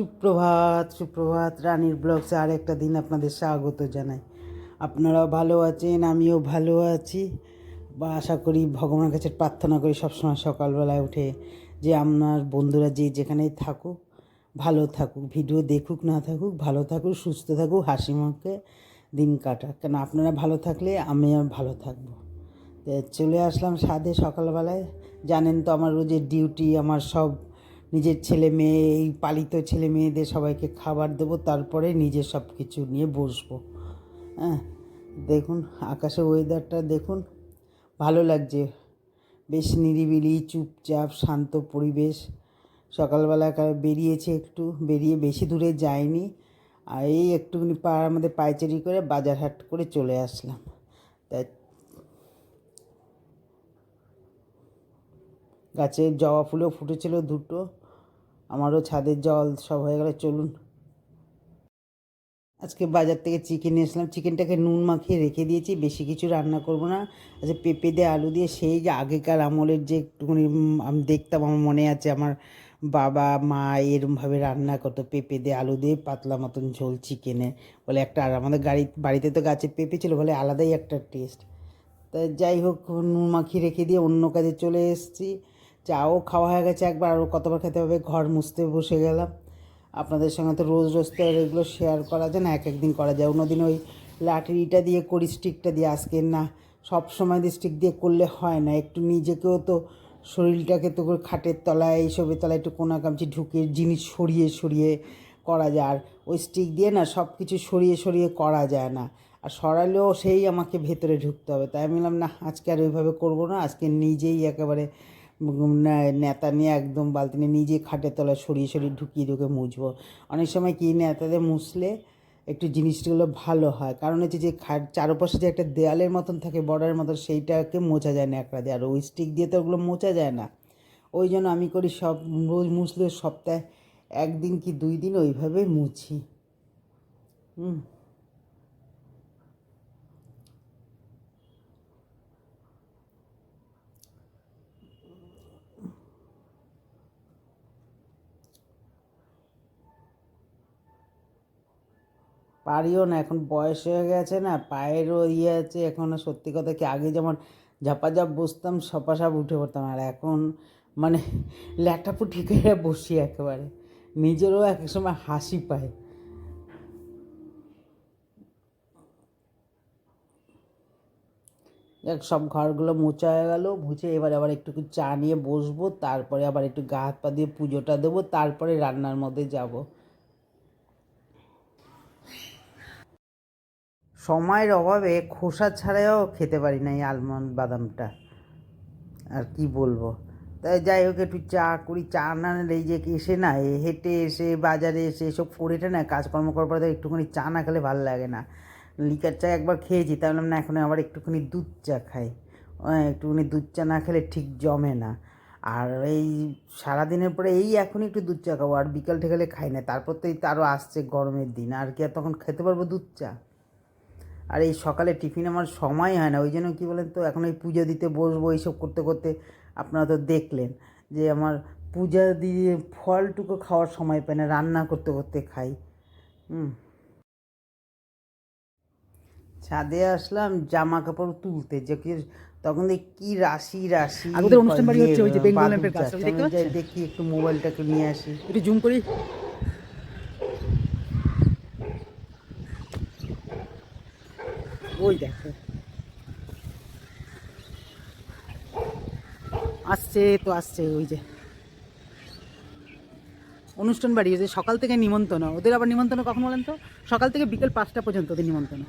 সুপ্রভাত সুপ্রভাত রানীর ব্লগসে আর একটা দিন আপনাদের স্বাগত জানাই। আপনারাও ভালো আছেন, আমিও ভালো আছি। বা আশা করি ভগবানের কাছে প্রার্থনা করি সবসময় সকালবেলায় উঠে যে আপনার বন্ধুরা যে যেখানেই থাকুক, ভালো থাকুক, ভিডিও দেখুক, না থাকুক, ভালো থাকুক, সুস্থ থাকুক, হাসি মুখে দিন কাটাক। কেন আপনারা ভালো থাকলে আমিও ভালো থাকব। চলে আসলাম সাধে সকালবেলায়। জানেন তো আমার রোজের ডিউটি আমার সব নিজের ছেলে মেয়ে, এই পালিত ছেলে মেয়েদের সবাইকে খাবার দেবো, তারপরে নিজের সব কিছু নিয়ে বসবো। হ্যাঁ দেখুন আকাশে ওয়েদারটা দেখুন, ভালো লাগছে। বেশ নিরিবিলি, চুপচাপ, শান্ত পরিবেশ। সকালবেলা বেরিয়েছে একটু, বেরিয়ে বেশি দূরে যায়নি আর এই একটুখানি পাড়ার মধ্যে পায়চারি করে বাজার হাট করে চলে আসলাম। তাই গাছে জবা ফুলও ফুটেছিল দুটো। আমারও ছাদের জল সব হয়ে গেলে, চলুন। আজকে বাজার থেকে চিকেন নিয়ে এসলাম। চিকেনটাকে নুন মাখিয়ে রেখে দিয়েছি, বেশি কিছু রান্না করব না। আচ্ছা পেঁপে দিয়ে আলু দিয়ে সেই যে আগেকার আমলের যে একটুখানি আমি দেখতাম, আমার মনে আছে আমার বাবা, মা এরমভাবে রান্না করতো, পেঁপে দিয়ে আলু দিয়ে পাতলা মতন ঝোল চিকেনে। বলে একটা, আর আমাদের গাড়ি, বাড়িতে তো গাছে পেঁপে ছিল, বলে আলাদাই একটা টেস্ট তা যাই হোক, নুন মাখিয়ে রেখে দিয়ে অন্য কাজে চলে এসেছি। চাও খাওয়া হয়ে গেছে একবার আরও কতবার খেতে হবে, ঘর মুছতে বসে গেলাম। আপনাদের সঙ্গে তো রোজ রোজ তো এগুলো শেয়ার করা যায় না, এক একদিন করা যায়। অন্যদিন ওই লাঠিটা দিয়ে করি স্টিকটা দিয়ে, আজকে না, সব সময় দিয়ে স্টিক দিয়ে করলে হয় না। একটু নিজেকেও তো শরীরটাকে তো খাটের তলায়, এইসবের তলায় একটু কোনা কামচি ঢুকে জিনিস সরিয়ে সরিয়ে করা যায়। আর ওই স্টিক দিয়ে না, সব কিছু সরিয়ে সরিয়ে করা যায় না। আর সরালেও সেই আমাকে ভেতরে ঢুকতে হবে। তাই আমি বললাম, না, আজকে আর ওইভাবে করব না। আজকে নিজেই একেবারে নেতা নিয়ে একদম বালতি নিয়ে নিজে খাটের তলায় সরিয়ে সরিয়ে ঢুকিয়ে ঢুকে মুছবো। অনেক সময় কি নেতাতে মুছলে একটু জিনিসগুলো ভালো হয়। কারণ হচ্ছে যে খাট, চারপাশে যে একটা দেয়ালের মতন থাকে, বর্ডারের মতন, সেইটাকে মোছা যায় না একটা দিয়ে আর ওই স্টিক দিয়ে তো ওগুলো মোছা যায় না। ওই জন্য আমি করি সব রোজ মুছলে সপ্তাহে একদিন কি দুই দিন ওইভাবে মুছি। হুম। পারিও না, এখন বয়স হয়ে গেছে না, পায়েরও ইয়ে আছে, এখন সত্যি কথা কি আগে যেমন ঝাপাঝাপ বসতাম সপাসাপ উঠে পড়তাম, আর এখন মানে ল্যাটাপুটি করে বসি একেবারে, নিজেরও এক সময় হাসি পায়। দেখ সব ঘরগুলো মোচা হয়ে গেল, মুছে এবার আবার একটু চা নিয়ে বসবো, তারপরে আবার একটু গা হাত পা দিয়ে পুজোটা দেবো, তারপরে রান্নার মধ্যে যাব। সময়ের অভাবে খোসা ছাড়াও খেতে পারি না এই আলমন্ড বাদামটা। আর কি বলব? তাই যাই হোক, একটু চা করি। চা না নিলে এই যে এসে না হেঁটে এসে, বাজারে এসে, এসব করে টে না, কাজকর্ম করার পরে একটুখানি চা না খেলে ভালো লাগে না। লিকার চা একবার খেয়েছি, তাই বললাম না, এখন আবার একটুখানি দুধ চা খাই। একটুখানি দুধ চা না খেলে ঠিক জমে না। আর এই সারাদিনের পরে এই এখনই একটু দুধ চা খাব, আর বিকাল ঠেকালে খাই না। তারপর তো এই তো আরও আসছে গরমের দিন, আর কি আর তখন খেতে পারব দুধ চা? আর এই সকালে টিফিন আমার সময় হয় না ওই জন্য কী বলেন তো এখন এই পুজো দিতে বসবো এইসব করতে করতে আপনারা তো দেখলেন যে আমার পূজা দিয়ে ফলটুকু খাওয়ার সময় পাই না রান্না করতে করতে খাই। হুম। ছাদে আসলাম জামা কাপড় তুলতে যে কি তখন দেখি কি রাশি রাশি আর ওদের অনুষ্ঠান বাড়ি হচ্ছে ওই যে বেঙ্গল ল্যাম্পের কাছে, দেখতে আমি যাই পাচ্ছেন? দেখি একটু মোবাইলটাকে নিয়ে আসি। একটু জুম করি। ওই দেখো। আসছে তো আসছে, ওই যে। অনুষ্ঠান বাড়ি যে সকাল থেকে নিমন্ত্রণ। ওদের আবার নিমন্ত্রণ কখন বলেন তো? সকাল থেকে বিকেল পাঁচটা পর্যন্ত ওদের নিমন্ত্রণ।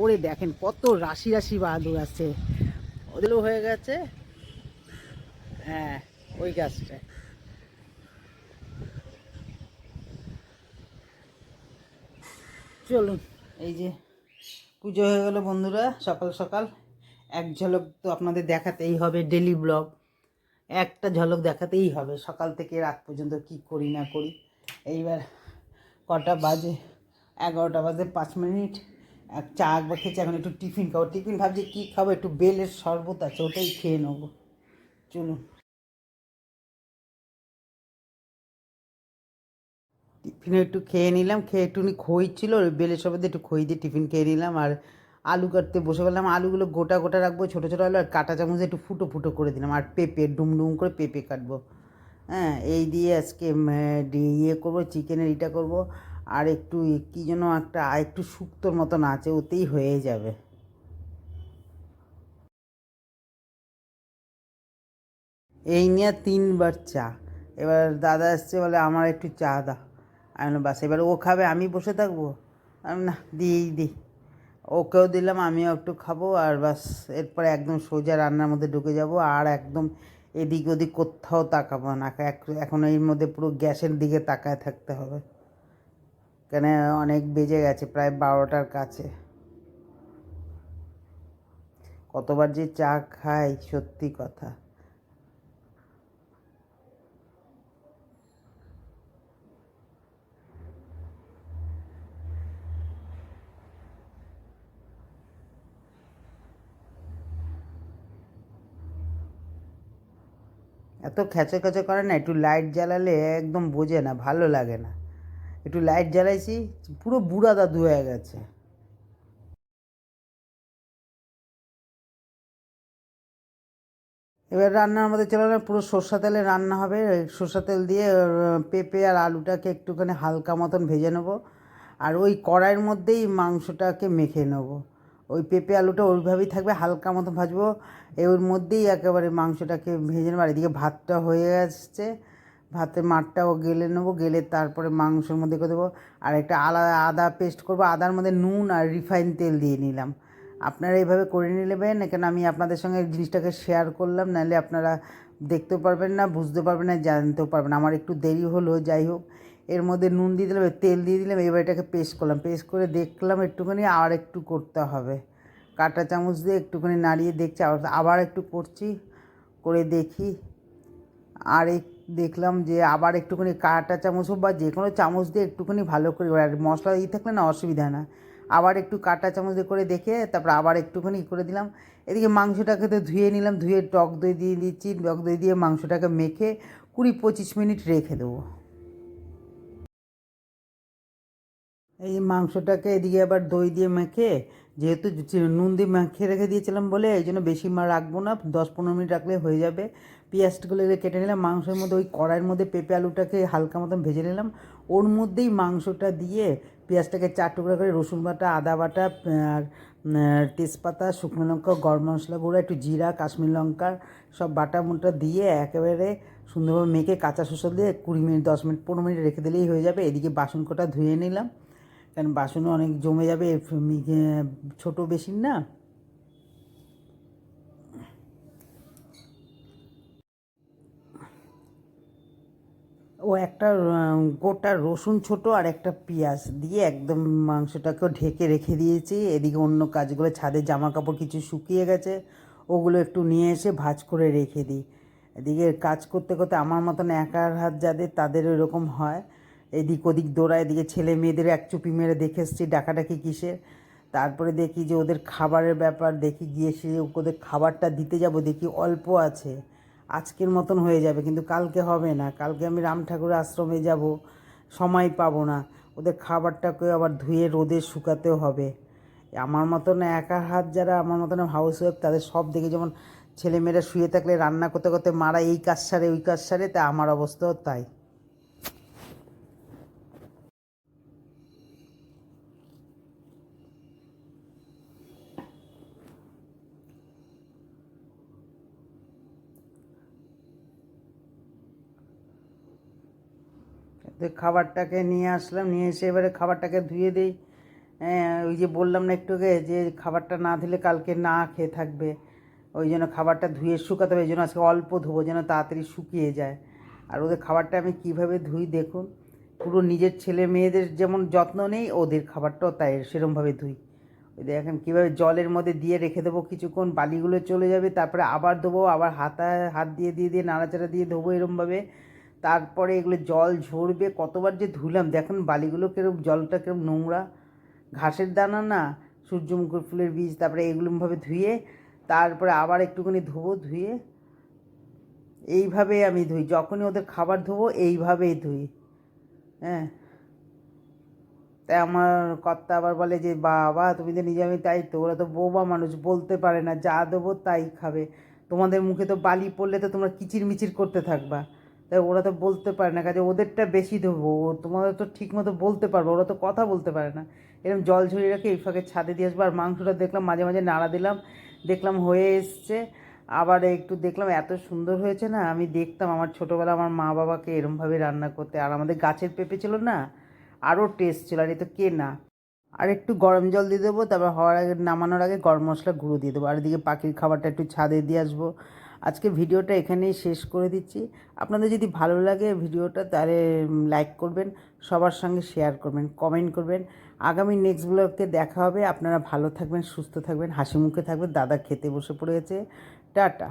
ওরে দেখেন কত রাশি রাশি বাহাদুর আছে ওদেরও হয়ে গেছে। হ্যাঁ ওই গাছটা। চলুন, এই যে পুজো হয়ে গেল বন্ধুরা, সকাল সকাল। এক ঝলক তো আপনাদের দেখাতেই হবে ডেলি ব্লগ একটা ঝলক দেখাতেই হবে, সকাল থেকে রাত পর্যন্ত কি করি না করি। এইবার কটা বাজে? এগারোটা বাজে পাঁচ মিনিট। এক চা একবার খেয়েছি, এখন একটু টিফিন খাব। টিফিন ভাবছি কী খাব? একটু বেলের শরবত আছে, ওটাই খেয়ে নেব। চলুন। টিফিনে একটু খেয়ে নিলাম, খেয়ে একটুখানি খই ছিল বেলের সবাই একটু খই দিয়ে টিফিন খেয়ে নিলাম আর আলু কাটতে বসে গেলাম। আলুগুলো গোটা গোটা রাখব, ছোটো ছোটো আলু আর কাঁটা চামচে একটু ফুটো ফুটো করে দিলাম আর পেঁপে ডুম ডুম করে পেঁপে কাটবো। হ্যাঁ এই দিয়ে আজকে ইয়ে করব, চিকেনের ইটা করব আর একটু কী যেন একটা একটু শুক্তোর মতন আছে, ওতেই হয়ে যাবে। এই নিয়ে তিনবার চা। এবার দাদা এসছে বলে, আমার একটু চা দা আমি বললাম, বাস এবার ও খাবে আমি বসে থাকব? আমি না দিই দিই ওকেও দিলাম আমিও একটু খাব আর বাস এরপরে একদম সোজা রান্নার মধ্যে ঢুকে যাব আর একদম এদিক ওদিক কোথাও তাকাবো না এখন এর মধ্যে পুরো গ্যাসের দিকে তাকায় থাকতে হবে। কেন অনেক বেজে গেছে প্রায় বারোটার কাছে। কতবার যে চা খাই সত্যি কথা। এত খেচে খেচে করে না, একটু লাইট জ্বালালে একদম বোঝে না, ভালো লাগে না। একটু লাইট জ্বালাইছি, পুরো বুড়া দাদু হয়ে গেছে। এবার রান্নার মধ্যে চলে পুরো সর্ষা তেলে রান্না হবে। সর্ষা তেল দিয়ে পেঁপে আর আলুটাকে একটুখানি হালকা মতন ভেজে নেব। আর ওই কড়াইয়ের মধ্যেই মাংসটাকে মেখে নেব। ওই পেঁপে আলুটা ওইভাবেই থাকবে, হালকা মতো ভাজবো। এ ওর মধ্যেই একেবারে মাংসটাকে ভেজে নেব। আর এদিকে ভাতটা হয়ে আসছে। ভাতের মাঠটাও গেলে নেব, গেলে তারপরে মাংসের মধ্যে করে দেবো। আর একটা আলাদা আদা পেস্ট করব। আদার মধ্যে নুন আর রিফাইন তেল দিয়ে নিলাম। আপনারা এইভাবে করে নিলেবেন কেন আমি আপনাদের সঙ্গে জিনিসটাকে শেয়ার করলাম। নাহলে আপনারা দেখতেও পারবেন না বুঝতে পারবেন না, জানতেও পারবেন আমার একটু দেরি হলো, যাই হোক। এর মধ্যে নুন দিয়ে দিলাম, তেল দিয়ে দিলাম, এবার এটাকে পেস্ট করলাম। পেস্ট করে দেখলাম একটুখানি আর একটু করতে হবে। কাঁটা চামচ দিয়ে একটুখানি নাড়িয়ে দেখছি আবার আবার একটু করছি, করে দেখি। আর দেখলাম যে আবার একটুখানি কাঁটা চামচ হোক বা যে কোনো চামচ দিয়ে একটুখানি ভালো করে, আর মশলা দিয়ে থাকলে না অসুবিধা না। আবার একটু কাঁটা চামচ দিয়ে করে দেখে, তারপর আবার একটুখানি করে দিলাম। এদিকে মাংসটাকে তো ধুয়ে নিলাম, ধুয়ে টক দই দিয়ে দিচ্ছি, টক দই দিয়ে মাংসটাকে মেখে কুড়ি পঁচিশ মিনিট রেখে দেবো। এই মাংসটাকে এদিকে আবার দই দিয়ে মেখে, যেহেতু নুন দিয়ে মেখে রেখে দিয়েছিলাম বলে, এই জন্য বেশি মা রাখব না দশ পনেরো মিনিট রাখলে হয়ে যাবে। পেঁয়াজগুলো কেটে নিলাম, মাংসের মধ্যে ওই কড়াইয়ের মধ্যে পেঁপে আলুটাকে হালকা মতন ভেজে নিলাম। ওর মধ্যেই মাংসটা দিয়ে পেঁয়াজটাকে চার টুকরো করে রসুন বাটা, আদা বাটা, আর তেজপাতা, শুকনো লঙ্কা, গরম মশলা গুঁড়ো, একটু জিরা, কাশ্মীর লঙ্কা, সব বাটা মোটা দিয়ে একেবারে সুন্দরভাবে মেখে কাঁচা শসা দিয়ে কুড়ি মিনিট, দশ মিনিট, পনেরো মিনিট রেখে দিলেই হয়ে যাবে। এদিকে বাসন কটা ধুয়ে নিলাম। কারণ বাসনও অনেক জমে যাবে ছোটো বেশি না। ও একটা গোটা রসুন ছোট আর একটা পেঁয়াজ দিয়ে একদম মাংসটাকেও ঢেকে রেখে দিয়েছি। এদিকে অন্য কাজগুলো, ছাদে জামা কাপড় কিছু শুকিয়ে গেছে, ওগুলো একটু নিয়ে এসে ভাজ করে রেখে দিই। এদিকে কাজ করতে করতে আমার মতন একার হাত যাদের, তাদের ওইরকম হয়। এদিক ওদিক দৌড়ায়, এদিকে ছেলে মেয়েদের এক চুপি মেরে দেখে এসছি, ডাকাডাকি কিসের? তারপরে দেখি যে ওদের খাবারের ব্যাপার, দেখি গিয়ে সে ওদের খাবারটা দিতে যাব, দেখি অল্প আছে। আজকের মতন হয়ে যাবে, কিন্তু কালকে হবে না। কালকে আমি রাম ঠাকুরের আশ্রমে যাব, সময় পাবো না। ওদের খাবারটাকে আবার ধুয়ে রোদে শুকাতেও হবে। আমার মতন একা হাত যারা, আমার মতন হাউস ওয়াইফ তাদের সব দেখে যেমন ছেলেমেয়েরা শুয়ে থাকলে, রান্না করতে করতে মারা এই কাজ সারে, ওই কাজ সারে, তা আমার অবস্থাও তাই। খাবারটাকে নিয়ে আসলাম, নিয়ে এসে এবারে খাবারটাকে ধুয়ে দিই। হ্যাঁ ওই যে বললাম না একটু আগে যে খাবারটা না দিলে কালকে না খেয়ে থাকবে, ওই জন্য খাবারটা ধুয়ে শুকাতে হবে, এই জন্য আজকে অল্প ধোবো যেন তাড়াতাড়ি শুকিয়ে যায়। আর ওদের খাবারটা আমি কীভাবে ধুই দেখুন, পুরো নিজের ছেলে মেয়েদের যেমন যত্ন নেই, ওদের খাবারটাও তাই, সেরমভাবে ধুই। ওই দেখেন কীভাবে জলের মধ্যে দিয়ে রেখে দেবো কিছুক্ষণ, বালিগুলো চলে যাবে, তারপরে আবার ধোবো, আবার হাতা হাত দিয়ে দিয়ে দিয়ে, নাড়াচাড়া দিয়ে ধোবো এরমভাবে। তারপরে এগুলো জল ঝরবে, কতবার যে ধুলাম। দেখুন বালিগুলো কিরম, জলটা কিরম নোংরা। ঘাসের দানা না, সূর্যমুখী ফুলের বীজ, তারপরে এগুলোভাবে ধুয়ে, তারপরে আবার একটুখানি ধোবো, ধুয়ে। এইভাবে আমি ধুই, যখনই ওদের খাবার ধোবো, এইভাবেই ধুই। হ্যাঁ। তাই আমার কর্তা আবার বলে যে, বাবা, তুমি তো নিজে আমি তাই তো, ওরা তো বৌমা মানুষ, বলতে পারে না, যা দেবো তাই খাবে। তোমাদের মুখে তো বালি পড়লে তো তোমরা কিচির মিচির করতে থাকবা। তাই ওরা তো বলতে পারে না, কাজে ওদেরটা বেশি দেবো তোমাদের তো ঠিক মতো বলতে পারব, ওরা তো কথা বলতে পারে না। এরকম জল ঝরিয়ে রেখে এই ফাঁকে ছাদে দিয়ে আসব, আর মাংসটা দেখলাম, মাঝে মাঝে নাড়া দিলাম, দেখলাম হয়ে এসছে। আবার একটু দেখলাম এত সুন্দর হয়েছে না, আমি দেখতাম আমার ছোটোবেলা আমার মা বাবাকে এরমভাবে রান্না করতে, আর আমাদের গাছের পেঁপে ছিল না, আরও টেস্ট ছিল, আর এ তো কে না। আর একটু গরম জল দিয়ে দেবো, তারপর হওয়ার আগে, নামানোর আগে গরম মশলা গুঁড়ো দিয়ে দেবো, আর এদিকে পাখির খাবারটা একটু ছাদে দিয়ে আসব। আজকে ভিডিওটা এখানেই শেষ করে দিচ্ছি। আপনাদের যদি ভালো লাগে ভিডিওটা, তাহলে লাইক করবেন, সবার সঙ্গে শেয়ার করবেন কমেন্ট করবেন। আগামী নেক্সট ব্লগকে দেখা হবে। আপনারা ভালো থাকবেন, সুস্থ থাকবেন, হাসি মুখে থাকবেন। দাদা খেতে বসে পড়েছে। টাটা।